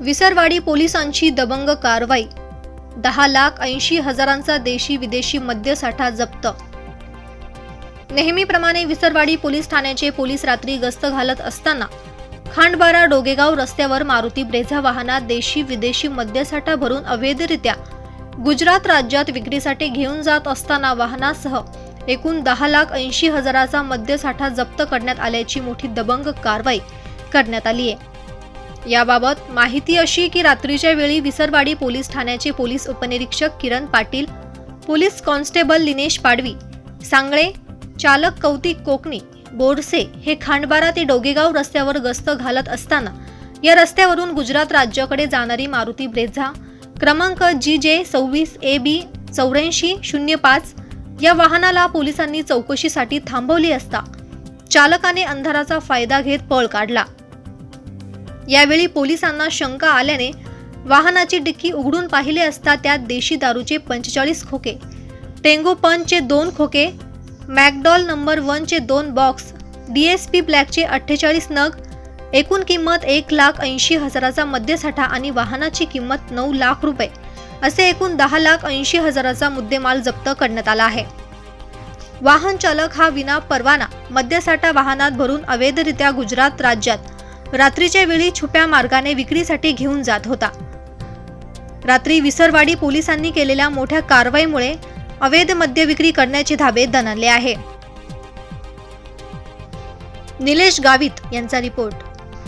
विसरवाडी पोलिसांची दबंग कारवाई. दहा लाख ऐंशी हजारांचा देशी विदेशी मद्यसाठा जप्त. नेहमीप्रमाणे विसरवाडी पोलीस ठाण्याचे पोलीस रात्री गस्त घालत असताना खांडबारा डोगेगाव रस्त्यावर मारुती ब्रेझा वाहनात देशी विदेशी मद्यसाठा भरून अवैधरित्या गुजरात राज्यात विक्रीसाठी घेऊन जात असताना वाहनासह एकूण दहा लाख ऐंशी हजाराचा मद्यसाठा जप्त करण्यात आल्याची मोठी दबंग कारवाई करण्यात आली आहे याबाबत माहिती अशी की रात्रीच्या वेळी विसरवाडी पोलीस ठाण्याचे पोलीस उपनिरीक्षक किरण पाटील पोलीस कॉन्स्टेबल लिनेश पाडवी सांगळे चालक कौतिक कोकणी बोरसे हे खांडबारा ते डोगेगाव रस्त्यावर गस्त घालत असताना या रस्त्यावरून गुजरात राज्याकडे जाणारी मारुती ब्रेझा क्रमांक जी जे सव्वीस ए बी चौऱ्याऐंशी शून्य पाच या वाहनाला पोलिसांनी चौकशीसाठी थांबवली असता चालकाने अंधाराचा फायदा घेत पळ काढला. यावेळी पोलिसांना शंका आल्याने वाहनाची डिक्की उघडून पाहिले असता त्यात देशी दारूचे पंचेचाळीस खोके टेंगो पंचचे दोन खोके मॅकडॉल नंबर वनचे दोन बॉक्स डी एस पी ब्लॅकचे अठ्ठेचाळीस नग एकूण किंमत एक लाख ऐंशी हजाराचा मद्यसाठा आणि वाहनाची किंमत नऊ लाख रुपये असे एकूण दहा लाख ऐंशी हजाराचा मुद्देमाल जप्त करण्यात आला आहे. वाहन चालक हा विना परवाना मद्यसाठा वाहनात भरून अवैधरित्या गुजरात राज्यात रात्रीच्या वेळी छुप्या मार्गाने विक्रीसाठी घेऊन जात होता. रात्री विसरवाडी पोलिसांनी केलेल्या मोठ्या कारवाईमुळे अवैध मद्य विक्री करण्याचे धाबे दणले आहे. निलेश गावित यांचा रिपोर्ट.